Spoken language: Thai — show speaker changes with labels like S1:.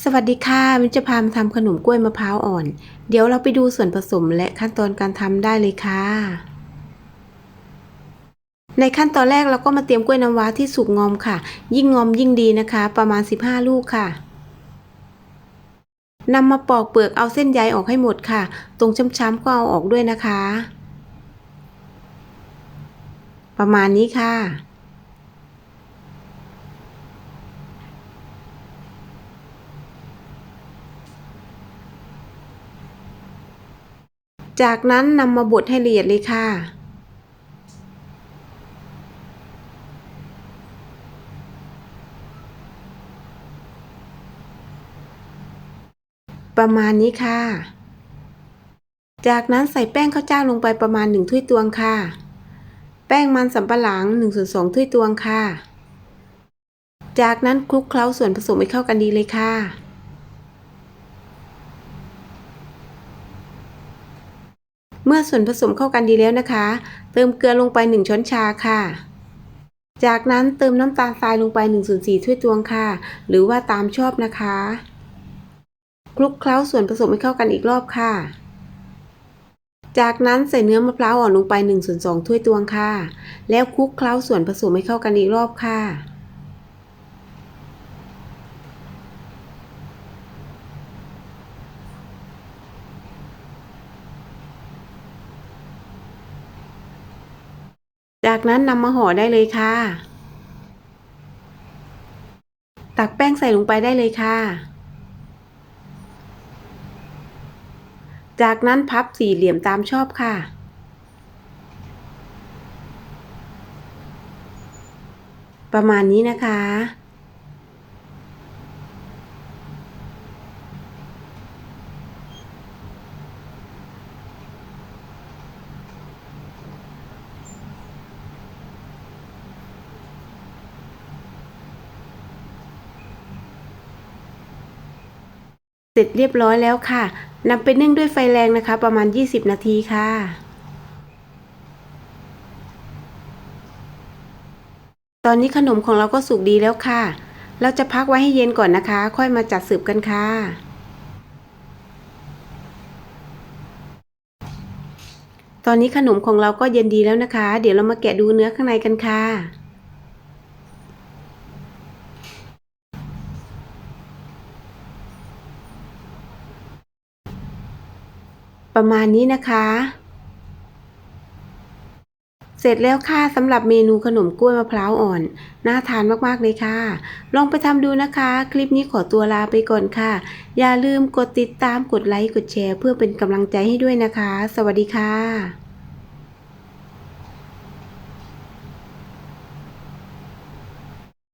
S1: สวัสดีค่ะมินจะพามาทำขนมกล้วยมะพร้าวอ่อน เดี๋ยวเราไปดูส่วนผสมและขั้นตอนการทำได้เลยค่ะ ในขั้นตอนแรกเราก็มาเตรียมกล้วยน้ำว้าที่สุกงอมค่ะ ยิ่งงอมยิ่งดีนะคะ ประมาณ 15 ลูกค่ะนำมาปอกเปลือกเอาเส้นใยออกให้หมดค่ะ ตรงช้ำๆก็เอาออกด้วยนะคะ ประมาณนี้ค่ะ จากนั้นนำมาบดให้ละเอียดเลยค่ะ ประมาณนี้ค่ะ จากนั้นใส่แป้งข้าวเจ้าลงไปประมาณ 1 ถ้วยตวงค่ะ แป้งมันสำปะหลัง1ส่วน2ถ้วยตวงค่ะ จากนั้นคลุกเคล้าส่วนผสมให้เข้ากันดีเลยค่ะ เมื่อส่วนผสมเข้ากันดีแล้วนะคะ เติมเกลือลงไป 1 ช้อนชาค่ะ จากนั้นเติมน้ำตาลทรายลงไป1ส่วน4ถ้วยตวงค่ะ หรือว่าตามชอบนะคะ คลุกเคล้าส่วนผสมให้เข้ากันอีกรอบค่ะ จากนั้นใส่เนื้อมะพร้าวอ่อนลงไป1ส่วน2ถ้วยตวงค่ะ แล้วคลุกเคล้าส่วนผสมให้เข้ากันอีกรอบค่ะ จากนั้นนำมาห่อได้เลยค่ะ ตักแป้งใส่ลงไปได้เลยค่ะ จากนั้นพับสี่เหลี่ยมตามชอบค่ะ ประมาณนี้นะคะ เสร็จเรียบร้อยแล้วค่ะนำไปนึ่งด้วยไฟแรงนะคะ ประมาณ 20 นาทีค่ะ ตอนนี้ขนมของเราก็สุกดีแล้วค่ะ เราจะพักไว้ให้เย็นก่อนนะคะ ค่อยมาจัดสืบกันค่ะตอนนี้ขนมของเราก็เย็นดีแล้วนะคะ เดี๋ยวเรามาแกะดูเนื้อข้างในกันค่ะ ประมาณนี้นะคะ เสร็จแล้วค่ะสำหรับเมนูขนมกล้วยมะพร้าวอ่อน น่าทานมากๆเลยค่ะ ลองไปทำดูนะคะ คลิปนี้ขอตัวลาไปก่อนค่ะ อย่าลืมกดติดตามกดไลค์กดแชร์ เพื่อเป็นกำลังใจให้ด้วยนะคะ สวัสดีค่ะ